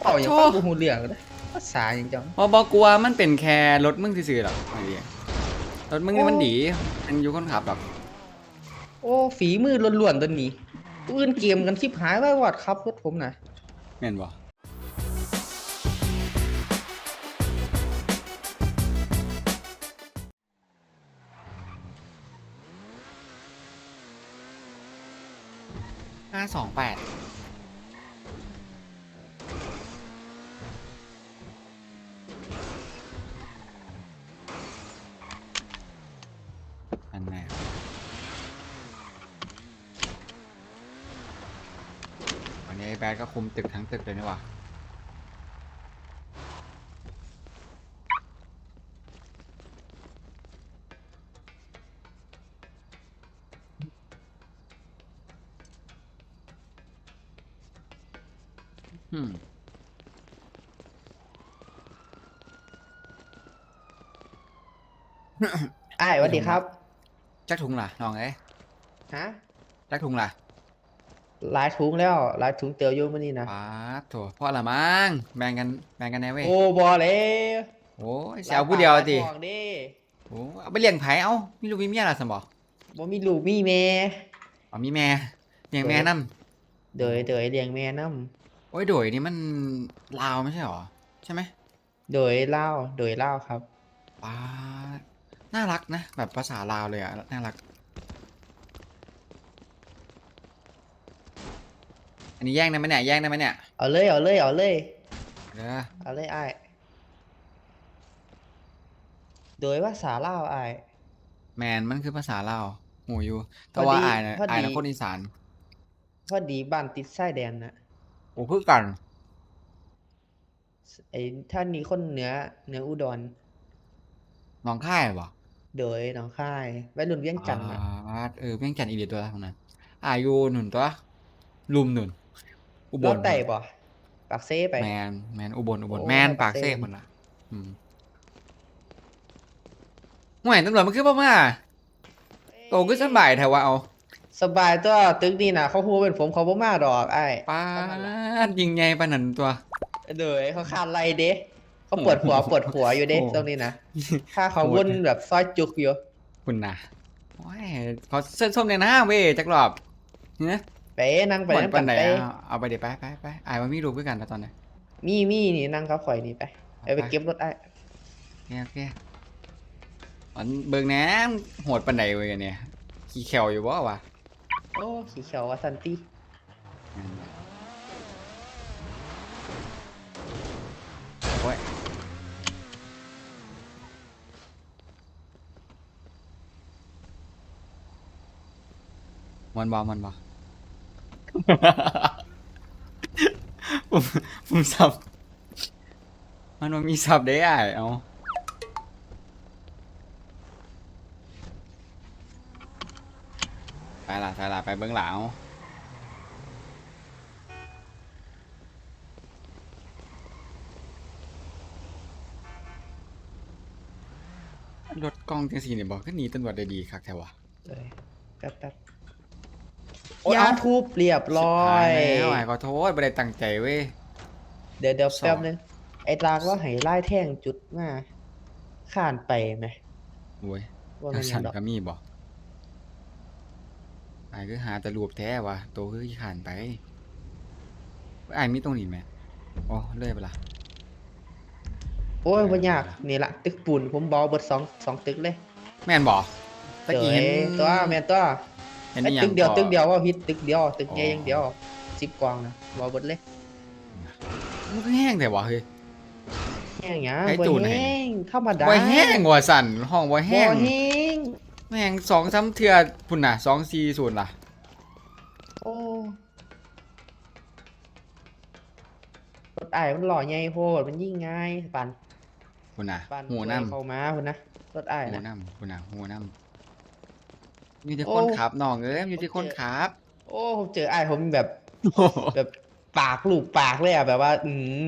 เป่าอย่างโธ่ฟังบ่ฮู้เรื่องเลยภาษาหยังจังบ่บอกลัวมันเป็นแค่รถมึงซื่อๆหรอกไอ้เหี้ยรถมึงนี่มันดีมันอยู่คนขับหรอกโอ้ฝีมือล้วนๆตัวนี้ตัวอื่นเกมกันชิบหายไว้วอดครับรถผมน่ะแม่นบ่ห้าสองแปดอันแน่วั นนี้ไอ้แบดก็คุมตึกทั้งตึกเลยนี่หว่าอืมอ้ายสวัสดีครับ จักถุงล่ะน้องเอ้ยฮะ จักถุงล่ะ หลายถุงแล้วหลายถุงเตียวอยู่มื้อนี้นะป๊าดโถพ่อละมั้งแบ่งกันแบ่งกันแน่เว้ยโอ้บ่แล้วโอ้ยสิเอาผู้เดียวติหลาปากหลายทองเด้โอ้เอาไปเลี้ยงไผเอ้ามีลูกมีเมียล่ะสมบ่บ่มีลูกมีแม่ อ๋อมีแม่เลี้ยงแม่นํเดยเดยเลี้ยงแม่นํโอ้ยโดยนี่มันลาวไม่ใช่หรอใช่ไหมโดยเล่าโดยเล่าครับป๊าดน่ารักนะ แบบภาษาลาวเลยอะน่ารัก อันนี้แย่งได้ไหมเนี่ยแย่งได้ไหมเนี่ยเอาเลยเอาเลยเอาเลยเด้อเอาเลยอ้ายโดยภาษาลาวอ้าย แมนมันคือภาษาลาวหูอยู่แต่พอว่าดีอายนะพอดี อายนะคนอีสานพอดีบ้านติดชายแดนน่ะโอ้คือกันไอ้ท่านนี้คนเหนือเหนืออุดรน้องค่ายบ่โดยหนองคายวัยรุ่นเวียงจันทน์น่ะอ่าเออเวียงจันทน์อีเดียตัวละของนั้นอายุหนุนตัวลุมหนุน อุบรลถไต่บ่ปากเซ่ไป แมนแมนอุบลอุบลโอ้แมนปาปากกเซ่ เซ่หมดละอืมห่วยตำรวจมันคือบ่มาโตก็สบายแถวว่าเอาสบายตัวตึกนี่น่ะเขาฮู้เป็นผมเขาบ่มาดอกอ้ายป้าดยิงไงปานนันตัวโดยเขาขาดไรเด้เขาปวดหัวปวดหัวอยู่เด้โอ้ตรงนี้นะถ้าเขาโหดวนแบบซอยจุกอยู่ คุณนะโอ้ยเขาเส้นส้มเนี่ยนะเว้ยจักรอบเนี่ย ไปนั่งไปหมดนั่งปักันนไหนไปเอาเอาไปเดี๋ยวไปไปไปอายว่ามีรูปด้วยกันแล้วตอนนี้มีมีนี่นั่งเขาข่อยนี่ไปเอาไปเก็บรถอ้ายโอเคโอเคอันเบิ่งแหนมโหดปันไหนเว้ยอันเนี่ยขี้แขวอยู่บ่วะโอ้ขี้เขียวว่าซันตี้โอ้ยมันบอมันบอ ผมผมสับ มันมันมีสับได้อะเอาไปละไปละไปเบื้องหลังรถกล้องจังสีเนี่ยบอกก็หนีตำรวจได้ดีคักแท้วะ เลยแป๊บแป๊บ ยยาเอ้าทูบเรียบร้อยชิบหาแล้วไอ้ขอโทษไม่ได้ตั้งใจเว้ย เดี๋ยวเดี๋ยวสอง แป๊บนึงไอ้ตากว่าให้ไล่แท่งจุดมาข้านไปไหมโอ้ยว่าทามันงยัฉังนดอกก็มีบ่ไอ้คือหาแต่รูปแท้ว่ะโตคือขี้ขานไปไอ้มีตรงนี้ไหมโอ้เลื่อยไปละ โอ้ยว่ายากนี่ละตึกปูนผมบอเบิดสองสองตึกเลยแม่นบ่ตะกี้เห็นอ้ยตัวแม่นตัว เห็นไอ้อีหยัตึงกเดียวก่อตึกเดียวว่าพิษตึกเดียวตึกอ๋อใหญ่อย่างเดียวสิบกวางนะบอเบิดเลยมันก็แห้งแต่ว่าเฮ้ย แห้งหยังไอ้บ่จูนให้ แห้งธรรมดาบ่แห้งว่ะสั่นห้องบ่บ่แห้งแห้งแม่งสองซ้ำเทื่อพุ่นน่ะสองสี่ศูนย์ล่ะโอ้รถไอ้ายมันหล่อใหญ่โพดมันยิ่งง่ายปันพุ่นน่ะปันหัวไว้น้ำเข้ามาพุ่นนะรถไอ้ายหัวนะน้ำพุ่นน่ะหัวน้ำ มีแต่โอ้คนขับน้องเอ้ยมีแต่คนขับโอ้ผมเจอไอ้ายผมแบบแบบปากลูกปากเลยอะแบบว่า อืม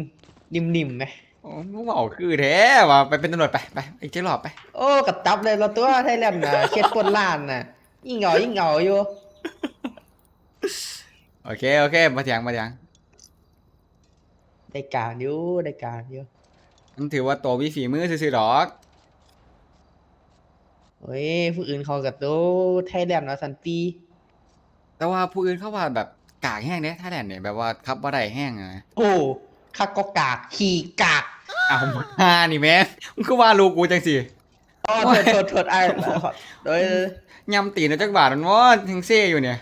นิ่มๆไหมโอ้มึงบอกคือแท้ว่ะไปเป็นตำรวจไปไปอีกเจ๊หลอบไป โอ้กระตับเลยเราตัวไทยแลนด์น่ะเช็ดปนล้านน่ะยิ่งเหงายิ่งเหงาอยู่โอเคโอเคมาเถียงมาเถียงได้การอยู่ได้การอยู่มันถือว่าโตมีฝีมือซื่อๆดอก เฮ้ยผู้อื่นเขากับโตไทยแลนด์ว่าสันตีแต่ว่าผู้อื่นเขาว่าแบบกากแห้งเด้ถ้าแดนเนี่ยแบบว่าขับบ่ได้แห้งอะนะโอ้คักก็กากขี่กากเอามานี่แม่มึงก็ว่าลูกกูจังสิอ๋อโทษโทษโทษไอ้โดยยำตีนเอาจักบาทมันว่าถึงเซ่อยู่เนี่ย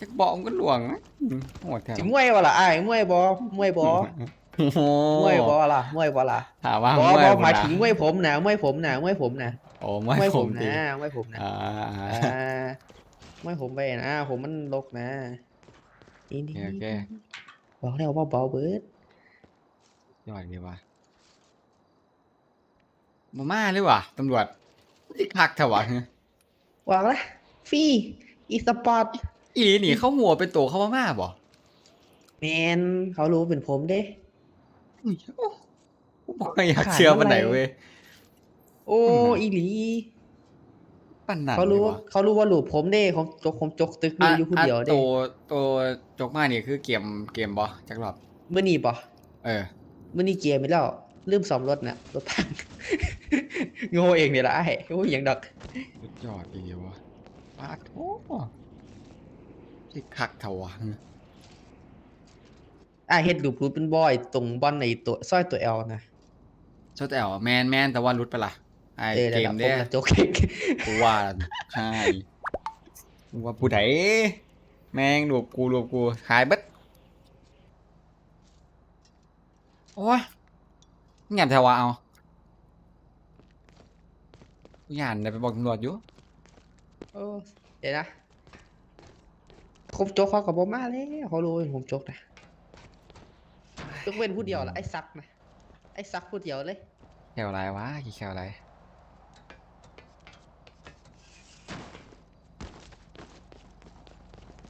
จักบอกมันก็หลวงนะอืมโหดแท้สิมวยบ่ล่ะไอ้มวยบ่มวยบ่โอ้ โหมวยบ่ล่ะมวยบ่ล่ะถามว่าบ่มวยบ่บ่หมายล่ะถึงมวยผมนะมวยผมนะมวยผมนะโอ้มวยมวยผผมมตีนะมวยผมนะอ่าอ่ามวยผมไปนะผมมันลกนะนี่นี่โอเคบอกแล้วว่าเบาเบิดยอดดีว่ะมาม่าเลยว่ะตำรวจที่คักเถอะวะบอกละฟรีอีสปอร์ตอีหนีเข้าหัวเป็นตัวเข้ามาม่าบ่แมนเขารู้เป็นผมเด้อุ้ยโอ้ กูบอกว่าอยากเชื่อมันไหนเว้ย โอ้อืมอีหลีปันนั่นเขารู้ลยว่าว่ะเขารู้ว่าหลูกผมเด้ผมจกผมจกตึกนี่อยู่คนเดียวอะเด้ตัวตัวจกมานี่คือเกมเกมบ่จักรอบเมื่อนี้ปะเออเมื่อนี้เกมไปแล้วลืมซ่อมรถน่ะรถพังโง่เองเนี่ยละไอ้โอ้ยอย่างดอกสุดยอดดีวะปาดโอ้ที่คักเถอะวะ ไอ้เฮ็ดลูกรูดเป็นบอย ตรงบอลในตัวซอยตัวแอลนะชอบแต่เอาแมนแมนแต่ว่ารุดไปละไอเออเกนั่นมล่ะผเด้มน่ะจกเองกูว่าใช่กูว่าผู้ใดแมงรวบกูรวบกูหายเบัดโอ้ยงานแถวว่าเอางานเดี๋ยวไปบอกตำรวจอยู่โอ้เดี๋ยวนะผมจกเขากับผมมาแล้วเขารู้ว่าผมจกนะ ยกเว้นผู้เดียวละไอ้ซักนะไอ้ซักผู้เดียวเลยแถวอะไรวะกี่แถวอะไร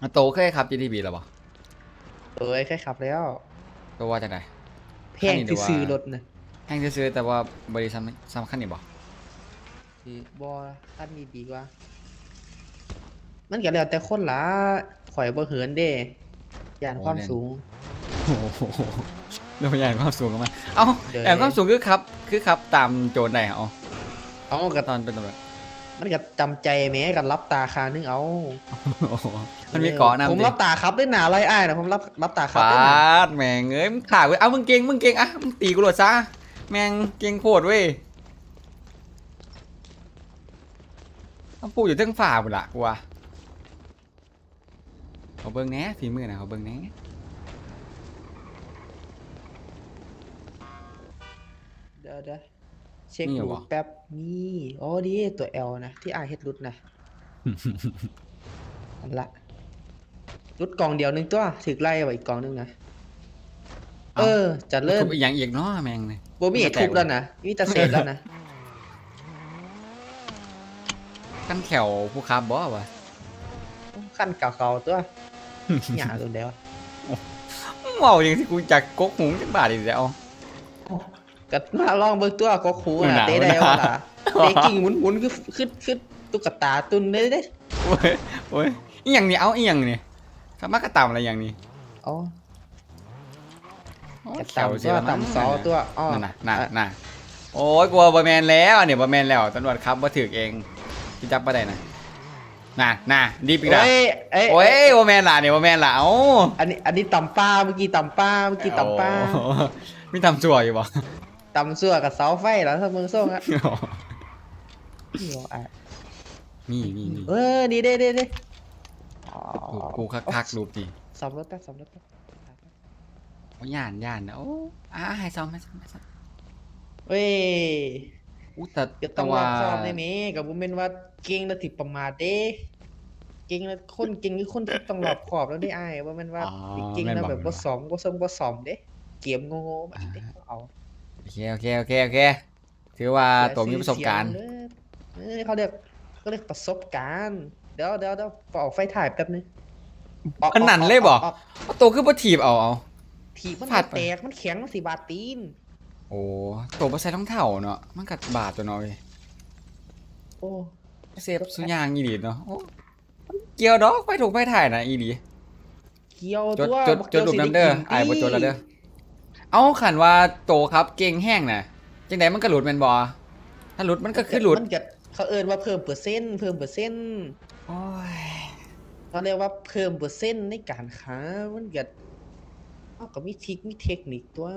มาโตเคยขับ GTB หรอปะเอ้ยแค่ขับแล้วตัวว่าจากไหน แพงคันนี้ดีที่กว่าซื้อรถนะแห้งซื้อๆแต่ว่าบริษัทสำคัญนี่บ่คือบอคันนี้ดีกว่า มันก็แล้วแต่คนละข่อยบ่เหินเด้ยานความสูง โอ้โห เรื่องใหญ่ความสูงกันมาเอ้าเดี๋ยว แอบความสูงคือครับ คือครับตามโจทย์ไหนเอาเอากับตอนเป็นตำรวจมันก็จำใจแหม้กันรับตาคานึงเอาโอ้โหมันมีเกาะผมนำดิรับตาครับด้วยหนาไรอ้ายนะผมรับรับตาครับฟาด้วยหนาดแม่งเอ้ยมึงขาดเว้ยเอามึงเก่งมึงเก่งอะมึงตีกูโหลดซะแม่งเก่งโคตรเว้ยต้องปูอยู่เทั้งฝ่าบุละกูว่าเขาเบิ่งแหน่ฝีมือนะเขาเบิ่งแหน่ เดี๋ยวเดี๋ยวเช็คนี่เหรดูอวะแป๊บนี่อ๋อดีตัว L นะที่อ้ายเฮ็ดรุดนะอันละรุดกล่องเดียวหนึงตัวถึกไล่ไว้อีกกล่องหนึงนะเออจะเริ่มทุบอีกอย่างอีกเนาะแม่งเลยบ่มีทุบแล้วนะมีแต่เศษแล้วนะกันแขวผู้ค้าบ่วะขั้นเก่าๆตัวหยาตรงเดียวเมาอย่างที่กูจักกกหุงจักบาทอีกแล้ว ก็มาลองเบิ่งตัวก็คูหนาน่ะวเตะได้หนาวว่าล่ะเตะกิ่งหมุนๆคือคือคือตุ๊กตาตุนได้เด้โอ้ยโอ้ยอีหยังนี่เอาอีหยังนี่ข้ามากระตำอะไรอย่างนี้อ๋อโอ้กระแขวตำสิตัวละมั้งตำเสาตัวอ๋อนั่นน่ะน่ะน่ะโอ้ยกลัวบะแมนแล้วเนี่ยบะแมนแล้วตำรวจครับมาถือเองที่จับมาได้นะน่ะน่ะดีปีกแล้วโอ้ยเอ้ยโอ้ยบะแมนล่ะเนี่ยบะแมนล่ะเอ้าอันนี้อันนี้ตำป้าเมื่อกี้ตำป้าเมื่อกี้ตำป้าโอ้มีทำจั่วอยู่บ่ ตำเสื้อกับเสาไฟแล้วถ้ามึงส่งอะนี่บอกอะนี่นี่นี่เออนี่เด้เด้เด้อ๋อรูปกูคักๆรูปดิซ่อมรถแป๊บซ่อมรถแป๊บโอ้ยย่านย่านนะโอ้อ่าให้ซ้อมให้ซ้อมให้ซ้อมเว้ยอู้แต่ก็ต้แต่องรว่าอบคอบได้ไหมกับบุเมนว่าเก่งแล้วติดประมาทเด้เก่งแล้วคนเก่งคือคนที่ต้องรอบคอบแล้วได้อ้ายว่าแมันว่าอ๋อเก่งแล้วม่นแบบบ่สองบ่ซ้ำบ่ซ้อมเด้เกมโง่ๆแบบเด้เอา โอเคโอเคโอเคโอเคถือว่าตัวมีประสบการณ์เสียชื่อเสียงเด้อเอ้ยเขาเรียกเขาเรียกประสบการณ์ เดี๋ยวเดี๋ยวเดี๋ยวเป่าไฟถ่ายแป๊บนึงออกอันนั้นเลยบ่กกเอาตัวขึ้นมาถีบเอาเอาถีบมันฟาดไปแตกมันแข็งมันสิบาดตีน โอ้ตัวมาใส่รองเท้าเนาะมันกัดบาดตัวเนาะเว้ยโอ้เซฟสุยางอีหลีเนาะโอ้เกี่ยวดอกไปถูกไปถ่ายนะอีหลีเกี่ยวจดตัวจดบักจดรูปสิน้ำเด้อกิอายบ่จดแล้วเด้อ เอาขันว่าโตครับเก่งแห้งน่ะจังไดมันก็หลุดแม่นบ่ถ้าหลุดมันก็คือหลุดมันก็เขาเอิ้นว่าเพิ่มเปอร์เซ็นต์เพิ่มเปอร์เซ็นต์โอ้ยเขาเรียกว่าเพิ่มเปอร์เซ็นต์ในการค้ามันก็เอาก็มีทริคมีเทคนิคตัว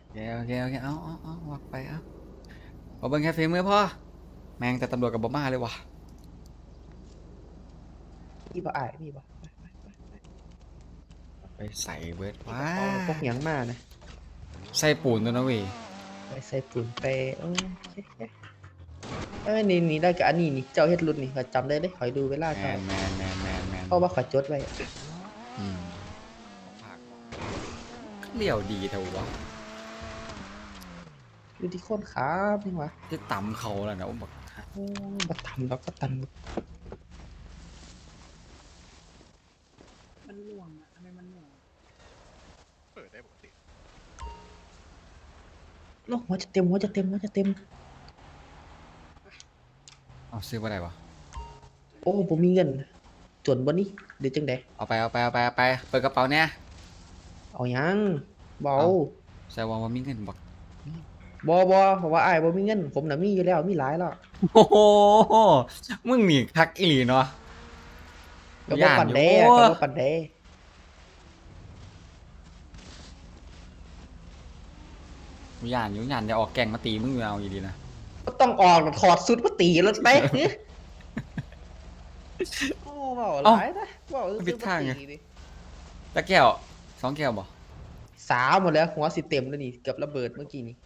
โอเคโอเคโอเคเอาเอาเอาวักไปเอาเอาเบิ่งแค่ฝีมือพ่อแม่งแต่ตำรวจกับบ่มาเลยว่ะมีบ่อายมีบ่ไปไปไปไปไปใส่เบิดมีว้าก็เอาพวกหยังมานะ ใส่ปูนตัวนะเว้ยไปใส่ปุ่นไปเออโอเคโอเคเออนี่นี่ได้กับอันนี้นี่เจ้าเฮ็ดรุ่นนี่ข้อยจำได้เลยขอยดูเวลาแมเจ้านแมนแมนแมนแมนเพราะว่าขอยจดไว้อืมเลี้ยวดีแต่วะอยู่ที่คนครับนี่วะที่ต่ำเขาแล้วนะผมบอกโอ้บัทำแล้วก็ตันมันหน่วงอะทำไมมันหน่วง เปิดได้ปกติ โอ้หัวจะเต็มหัวจะเต็มหัวจะเต็ม เอาซื้อมาได้ปะโอ้ผมมีเงินจนบ่นี่เดี๋ยวจังไดเอาไปเอาไปเอาไปเอาไป เปิดกระเป๋าเนี่ย เอายังเบาเอาใส่วางว่ามีเงินบอกบ่บ่เพราะว่าอ้ายบ่มีเงิน ผมน่ะมีอยู่แล้วมีหลายแล้วโอ้โหมึงนี่คักอีหลีเนาะก็บ่ปันแดอยู่ก็บ่ปันแด ย่านอยู่ย่านจะออกแกงมาตีมึงอยู่เอาอยู่ดีนะก็ต้องออกถอดสุดมาตีรถไปโอ้เบาหลายนะเบาซื้อๆมาตีดิตะแก้วสองแก้วบ่สามหมดแล้วหัวสิเต็มแล้วนี่เกือบระเบิดเมื่อกี้นี้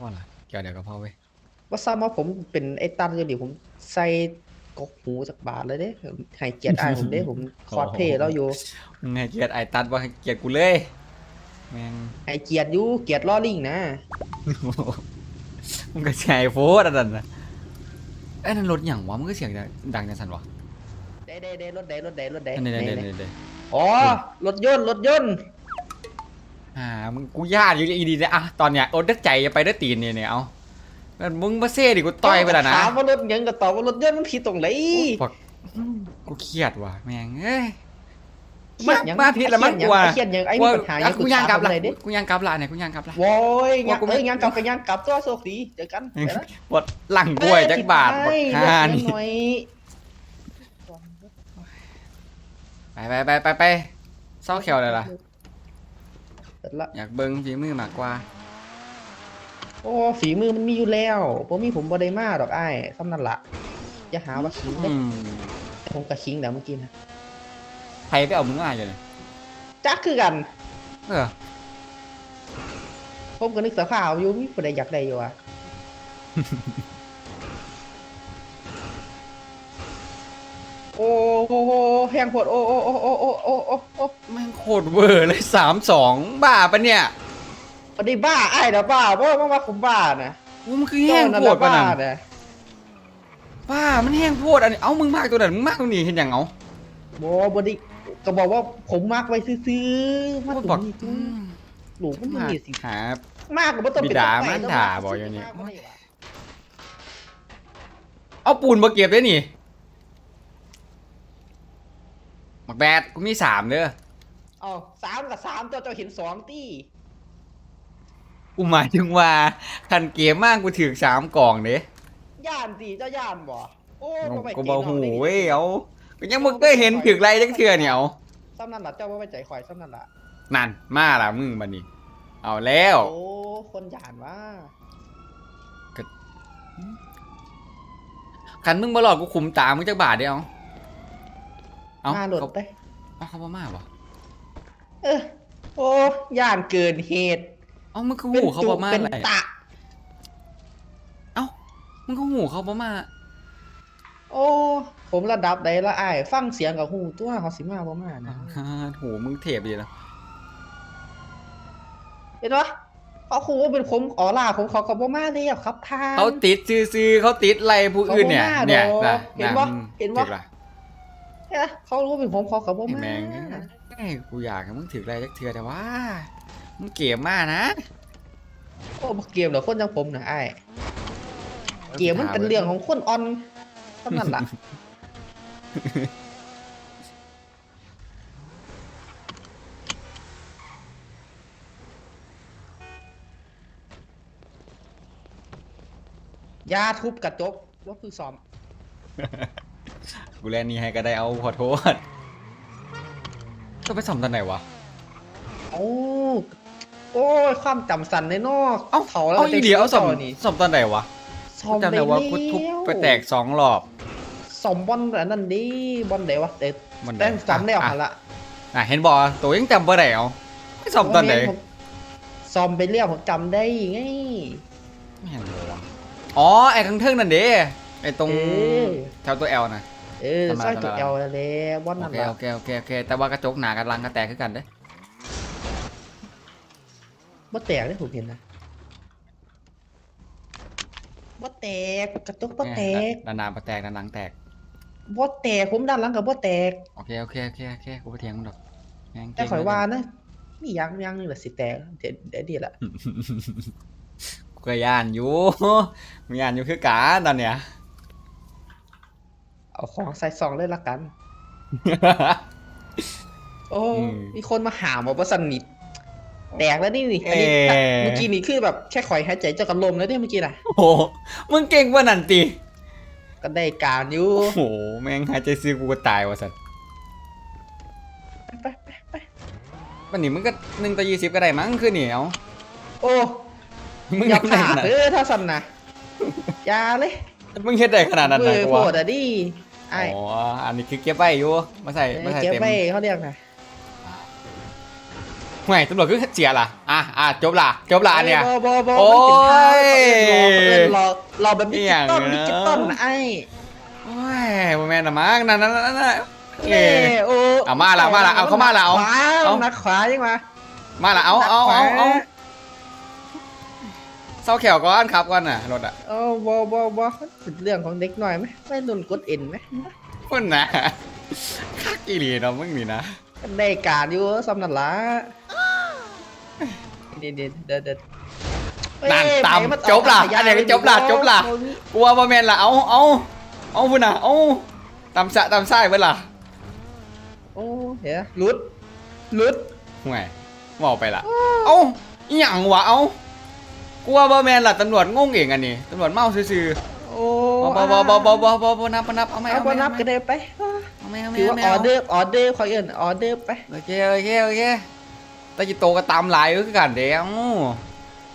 ว่าล่ะแก้วเดียวก็พอเว้ยว่าซ้ำว่าผมเป็นไอ้ตันอยู่ดิผมใส่กกหูจากบาทเลยเด้ให้เกียรติอ้ายผมเด้ผมคอสเพลย์แล้วอยู่มึงให้เกียรติไอ้ตัดว่าให้เกียรติกูเลย แม่งให้เกียรติอยู่เกียรติล้อลิงนะมึงก็ใช้โฟดอันนั้นนะไอ้นั่นรถอย่างวะมึงก็เสียงดังดังจังสันวะเด้เด้เด้รถเด้รถเด้รถเด้อันนี้เดี๋ยวไหนเดี๋ยวไหนเดี๋ยวอ๋อรถยนต์รถยนต์อ่ามึงกูญาติอยู่ดีๆเนี่ยอะตอนเนี้ยอดเด็กใจอย่าไปเด้อตีนเนี่ยเนี่ยเอางั้นมึงมาเซ่ดิกูต่อยไปแล้วนะถามว่ารถหยังก็ตอบว่ารถยนต์มันผิดตรงไหนบอกกูเครียดว่ะแม่งเอ้ย เครียดหยังมาผิดแล้วมั้งเครียดหยังกว่าเครียดหยังไอ้มีปัญหาหยังอะกูย่างกลับละปรึษผมเลยดิกูย่างกลับละเนี่ยกูย่างกลับละโว้ยว่ากูไม่เอ้ยยังกลับกันยังกลับตัวโชคดีเจอกันเดี๋ยวนะบดหลังกล้วยจักบาทบดเอ้ยห้าเลืนี่อกหน่อยไปไปไปไปไปเศร้าแขวเลยล่ะเสร็จละอยากเบิ้งฝีมือมากกว่า โอ้ฝีมือมันมีอยู่แล้วผมมีผมบ่ได้มาดอกอ้ายซ้ำนั่นละอย่าหาว่าคิงเด้อืมผมกับคิงแล้วเมื่อกี้นะใครไปเอามึงมาอยู่เนี่ยจักคือกัน เออผมก็นึกสภาพอยู่มีผู้ใดอยากได้อยู่อะโอ้โหแพงโพดโอ้โอ้โอ้โอ้โอ้โอ้โอ้โอ้แม่งโคตรเวอร์เลยสามสองบ้าปะเนี่ยปฏิบ้าไอ้ายนะบ้าเพราะว่าว่าผมบ้านะโอ้มันคือแห้งโพดปะบ้านั่นนะบ้ามันแห้งโพดอันนี้เอ้ามึงมากตัวนั้นมึงมากตัวนี้เห็นอย่างเอาบอบไดิ ก็บอกว่าผมมากไว้ซื้อๆมาพูดถึบอกงนี่อืมหลูกมันมามีสิหา มากกว่าบ่ต้องเป็นบิดาไปมันแล้วด่ามาบอกอย่างนี้ซื้มกกว่าได้วะเอาปูนมาเก็บได้นี่หมักแบดกูมีสามเด้อเอ๋อสามกับสามตัวเจ้าเห็นสองตี้กูหมายถึงว่าคันเกมมากกูถือสามกล่องเด้ย่านสิเจ้าย่านบ่โอ้บ่ไว้กูใจบอกน้หูองลเว้ยเอาก็ ยังมึงก็เห็นถือไรจังเทื่อเนี่ยเอาซ้ำนั่นล่ะเจ้าบ่ไว้ใจข่อยซ้ำนั่นล่ะนั่นมาละมึงบันนี้ เอาแล้วโอ้คนย่านว่าคันมึงมาหลอกกูคุมตามึงจักบาทเดียวเอามาโหลดเขาไปเอาเขาบ่มาบ่เออโอ้ย่านเกินเหตุเอามึงก็เป็นหูเขาจุบ่มาเป็นอะไรตะเอ้ามึงก็หูเขาบ่มา โอ้ ผมระดับใดละอ้าย ฟังเสียงกับหูตัวเขาสิมาบ่มานะอ่าหูมึงเทปดีแล้วเห็นปะเขาคูว่าเป็นผมออล่าผมเขาก็บ่มาเลยครับทางเขาติดซื้อๆเขาติดอะไรผู้อื่นเนี่ยเขาบ่มาเนี่ยดอกนะเห็นปะมึงเห็นปะถือล่เห็นปะเขารู้ว่าเป็นผมเขาก็บ่ไอ้มาแมงเอ้ยกูอยากให้มึงถืออะไรจักเทื่อแต่ว่า มึงเก็บมานะโอ้บ่เกมเหรอคนอย่างผมนะอ้ายเกมมันเป็นเรื่องของคนออนเท่านั้นล่ะ ยาทุบกระจกว่าคือซ้อม กูแลนนี่ให้ก็ได้เอาขอโทษจะไปสำตอนไหนวะ โอ้โอ้ยความจำสันในนอกเอ้าเถาแล้วเอาอีเดียวเอาสำสำตอนไหนวะจำได้ว่ากูทุบไปแตกสองรอบ ซ้อมบอลอันนั้นดิบอลเดวะแต่บอลใดแต่จำได้อะเอาละอะเห็นบอกตัวยังจำบ่ได้เอาไม่ซ่อมตอนไหนผมซ้อมไปเรียกผมจำได้ไง ไม่เห็นเลยวะอ๋อไอ้ข้างเทิงนั่นเด้ไอ้ตรงเออแถวตัวแอลนะเออทำไมสร้อยตัวทำไม เอลแล้วบอลโอนั่นเคละโอเคโอเคโอเค แต่ว่ากระจกหนากับลังกระแตกคือกันเด้บ่แตกเลยผมเห็นนะบ่แตกกระจกบ่แตกด้านหน้าบ่แตกด้านหลังแตก บ่แตกผมด้านหลังกับบ่แตก โอเคโอเคโอเคโอเคกูไปเถียงมึงดอกแม่งเก่งแต่ข่อยว่าเลยนะมีอยังอยังนึงแหละสิแตกเดี๋ยวเดี๋ยวดีละกูก็ย่านอยู่มึงย่านอยู่คือกันตอนเนี้ย เอาของใส่ซองเลยละกัน โอ้อืม มีคนมาหาหมอประสนิทแตกแล้วนี่นี่อันนี้เอ่อเมื่อกี้นี่คือแบบแค่ข่อยหายใจเจะกันลมแล้วเนี่ยเมื่อกี้น่ะ โอ้โหมึงเก่งกว่านั่นติ ก็ได้การอยู่โอ้โห แม่งหายใจซื้อกูก็ตายว่ะสัสไปไปไปวันนี้มึงก็หนึ่งต่อยี่สิบก็ได้มั้งคือเหนียว โอ้มึงอย่าทำได้ผ่าขนาดเออถ้าสั่นนะอย่าเลยมึงเฮ็ดได้ขนาดนั้นเบื่นะอกูโหว่าดอะดิไอ้อ๋อ อันนี้คือเก็บไว้อยู่มาใส่มาใส่เก็บเต็มไปเขาเรียกนะ ห่วยตำรวจคือเสียล่ะอะอะจบล่ะจบล่ะอันเนี่ยบอบอบอโอ้ยมันเป็นท่าเขาเอิ้นรอรอแบบดิอจิหย่างตอลเนดิอะจิตอลนะไอ้โอ้ยบ่แม่นนะมั้งนั่นนั่นนั่นนั่นเอ้โอ้เอามาละมาละเอาเข้ามาละเอาขวาเอานักขวายังมามาละเอาเอาเอาเอาเศร้าแขวก่อนครับก่อนน่ะรถอะเอาบอบอบอเป็นเรื่องของเด็กหน่อยไหมไม่รุนกดเอ็นไหมพุ่นนะคักอีหลีเนาะมึงนี่นะ ได้การอยู่สำนักละเดี๋ยวเดี๋ยวเดี๋ยวเดี๋ยวนั่นเอ้ยตามไหมันจบล่ะเาอันนี้ก็จบล่ะจบล่ะกลัวบ่แม่นล่ะเอาเอาเอาพุ่นน่ะเอาตามสะตามไส้เบิดล่ะโอ้เดี๋ยวหลุดหลุดห่วยว่าออกไปล่ะเอ้าอีหยังวะเอากลัวบ่แม่นล่ะตำรวจงงเองอันนี้ตำรวจเมาซื่อโอ้ บอบอบอบอบอบอบอนับนับเอาไหมเอาเอาไหมบนับก็เดินไปเอาไหมเอาไหมถือว่าออเดอร์ออเดอร์เขาเอินออเดอร์ไปโอเคโอเคโอเคแต่จิโตก็ตามหลายคือกันเดี๋ยว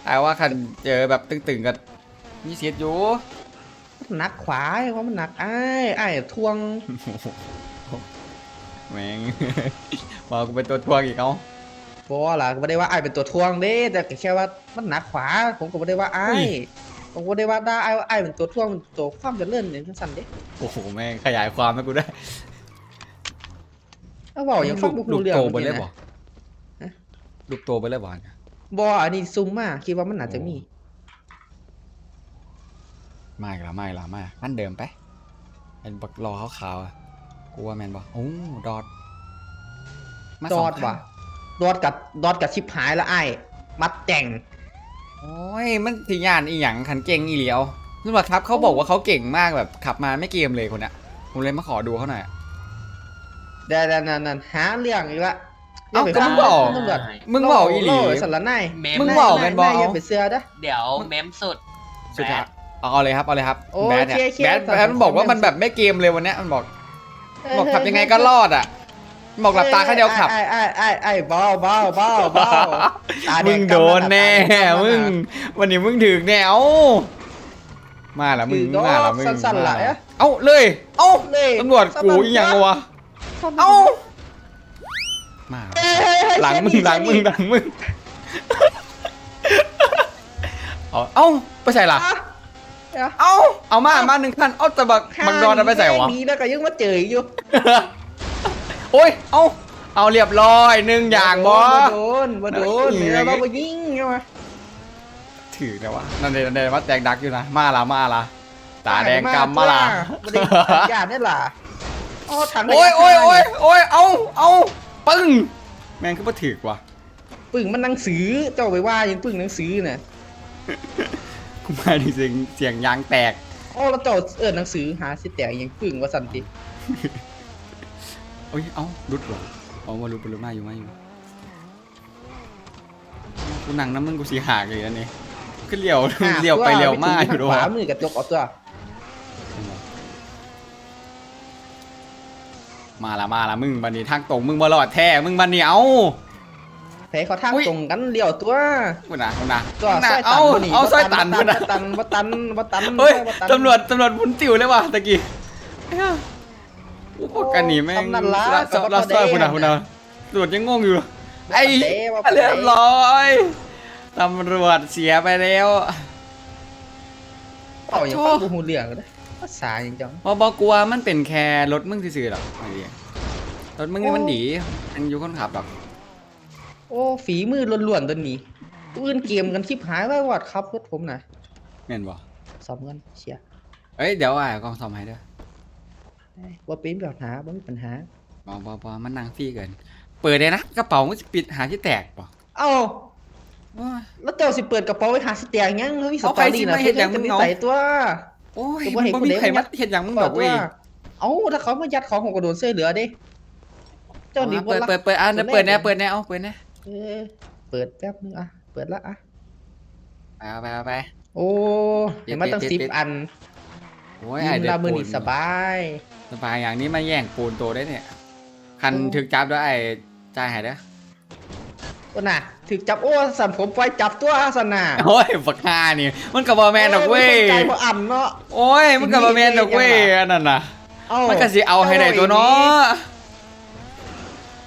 แต่ว่าคันเจอแบบตึงๆกันมีเสียดอยู่หนักขวาเพราะมันหนักไอ้ไอ้ทวงแม่งบอกกูเป็นตัวทวงอีกเขาบอล่ะก็ไม่ได้ว่าไอ้เป็นตัวทวงเด้แต่แค่ว่ามันหนักขวาผมก็ไม่ได้ว่าไอ้ ผมก็ไม่ได้ว่าได้ไอ้ายว่าไอ้ายเป็นตัวทวงเป็นตัวความเจริญเนี่ยสั้นๆเด้โอ้โหแม่งขยายความให้กูได้เอาบอกยังฟังบุกลูรู้กเรื่องโตไปเลยมื่บ่อกี้นะลูกโตไปเลยบ่เนี่ยบออันนี้ซุ่มมากคิดว่ามันอาจจะมีไม่ละไม่ละไม่นั่นเดิมไปเป็นบักรอขาวๆอะกูว่าแมนบ่โอ้ดอดมาดสงอดคันว่ะดอดกับดอดกับชิบหายแล้วไอ้ายมัดแต่ง โอ้ยมันสิยานอีหยังขันเก่งอีเหลียวนึกว่าครับเขาบอกว่าเขาเก่งมากแบบขับมาไม่เกมเลยคนเนี้ยผมเลยมาขอดูเขาหน่อยอะเดี๋ยวๆนั่นๆหาเรื่องอีกละเอ้าย่ไปก็มึงบอกตำรวจมึงบอกอีหลีโสารนายเมมมึงบอกแมนบอายเอาอย่าไปเสือเด้อเดี๋ยวเมมสุดสุดท้ายเอาเอาเลยครับเอาเลยครับโอ้แบดเนี่ยโอเคโอเคแบดต่อแบดมันบอกว่าต่อมันแบบไม่เกมเลยวันเนี้ยมันบอกเฮ้บอกขับยังไงก็รอดอะ บอกหลับตาแค่เดียวขับ ไอ้ไอ้ไอ้ไอ้เบาเบาเบาเบาตาแมึงโดนแน่กำลังมึงวันนี้มึงถึงแน่มาละมึงมาละมึงสั้นๆละมาเอ๊ะ เอ้าเลย เอ้าเลยตำรวจกูอีหยังวะเอ้ามาเฮ้ยเฮ้ยเฮ้ยหลังมึงหลังมึงหลังมึงเอาเอ้าไปใส่ละอะเดี๋ยว เอ้าเอามามาหนึ่งคันเอ้าแต่บักบักดอนเอาไปใส่วะแค่นี้แล้วก็ยังมาเจออยู่ โอ้ย เอาเอาเรียบร้อยหนึ่งอย่างบอบ่โดนบ่โดนนี่เดี๋ยวเราไปยิงใช่ไหมถือนะวะนั่นเดนั่นเดว่าแตกดักอยู่นะ มาละมาละตาแดงกำมาละบ่ได้ญาตินี่ล่ะอ๋อถังขโอ้ยยะโอ้ยโอ้ยโอ้ยเอาเอาปึ้ง แม่งคือมาถือกว่ะปึ่งมันหนังสือเจ้าไปว่ายังปึ่งหนังสือน่ะกูมาดิเสียงเสียงยางแตกอ๋อแล้วเจ้าเอิ้นหนังสือหาสิแตกยังปึ่งว่าสันติ โอ้ย เอารุดเหรอเอามารุดไปรุดมาอยู่มาอยู่กูหนังน้ำมึงกูสีหากเลยอันนี้ขึ้นเลี้ยวอะเลี้ยวไปเลี้ยวมาอขยู่ด้วยวามือกับจกเอาตัว มาละมาละมึงบันนี้ทางตรงมึงบอลอดแท้มึงบันนี้เอาแพ้เขาทางอุ๊ยตรงกันเลี้ยวตัวกูนะกูนะตัวนะซอยตัเอานบ่นี่เอาบ่ซอยตันบ่กูนะบ่ตันบ่ตันบ่ตันเฮ้ยบ่ตันตำรวจตำรวจหมุนติวเลยว่ะตะกี้เอ้ยโอ้ พวกกันนี่แม่งตำนั่นละเรากับบ่เราซอยแดงคุณนะคุณนะตำรวจยังงงอยู่ ไอ้บ่แดงบ่แดงเรียบร้อยตำรวจเสียไปแล้ว เป่าอย่างฟังบ่ฮู้เรื่องเลยภาษาอย่างจังเพอบอกลัวมันเป็นแค่รถมึงซื่อๆหรอกไอ้เหี้ยรถมึงนี่มันดีมันอยู่คนขับหรอกโอ้ฝีมือล้วนๆตัวนี้ตัวอื่นเกมกันชิบหายไว้วอดครับรถผมน่ะเห็นบ่ซ่อมกันเชียร์ เอ้ยเดี๋ยวอะกองซ่อมให้เด้อ บ่เป็นปัญหาบ่มีปัญหาบอบอบอมันนั่งฟรีเกิน เปิดเลยนะกระเป๋ามันจะปิดหาที่แตกป่ะเอ้าโอ้ยแล้วเจ้าสิเปิดกระเป๋าไว้หาสิแตกยังเฮ้ยสเอาตใครอสิรี่มาน่ะเฮ็ดหยังจะมีมึงเอาใส่ตัวโอ้ยก็บ่มันเห็นบ่คนมีเดียวใครมายัดเห็นอย่างมึงดอกเว้ยเอ้าถ้าเขามายัดของของกระโดดเสื้อเหลือเด้เจ้านี่บ่เปิดรักเปิดเปิดอะเดี๋ยวเปิดแน่เปิดแน่เอาเปิดแน่เออเปิดแป๊บนึงอะเปิดละอะไปเอาไปเอาไปโอ้เห็นมาตั้งปิดสิบปิดอันโอ้ยยิไอ้มเด็กลามือปูนี่นสบาย สบายอย่างนี้มาแย่งปูนโตได้เนี่ย คันโอ้ถึกจับด้วยไอ้จ่ายให้เด้อก็น่ะถึกจับโอ้สันผมปล่อยจับตัวสน่ะโอ้ยฝักฮานี่ มันกับบอแมนดอกเว้ยใจบ่อันเนาะโอ้ย มันกับบอแมนดอกเว้ยอันนั้นน่ะเอ้ามันก็สิเอาให้ได้ตัวเนาะ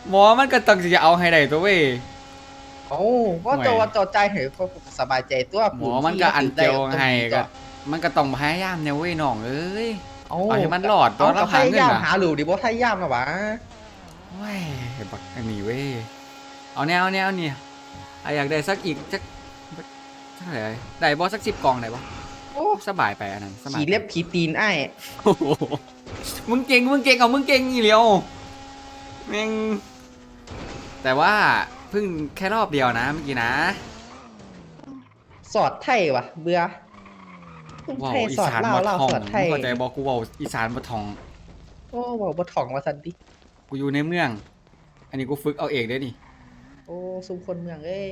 หมอมันก็ต้องสิเอาให้ได้ตัวเว้ยเอ้าว่าตัวจอใจให้เขาสบายใจตัวหมอมันก็อันเจียวให้ก็มันก็ต้องพยายามเนี่ยเว้ยน้องเอ้ย เอ้าเอาให้มันรอดตัวเอาแล้วก็พหาเงิยานยามน่ะหาหลูดิบ่พยายามนะวะเว้ยบักอันนี้เว้ยเอาแนวแนวเนี่ยอะอยากได้สักอีกสักเท่าไหร่ได้บอสักสิบกล่องได้บอโอ้สบายไปอันนั้นสบายขี่เล็บขี่ตีนไอ้ายโอ้โหมึงเก่ง มึงเก่งเอามึงเก่งอีเหลียวแม่งแต่ว่าเพิ่งแค่รอบเดียวนะเมื่อกี้นะ สอดไทยวะเบื่อ ว้าวไทยอีสอดสานลาวบ่ลาวทองสอดไทยเข้าใจบอกกูเว่าอีสานบ่ทอง โอ้บอกบ่ถ่องว่าสันติกูอยู่ในเมือง อันนี้กูฝึกเอาเองได้นี่ โอ้สุมคนเมืองเอ้ย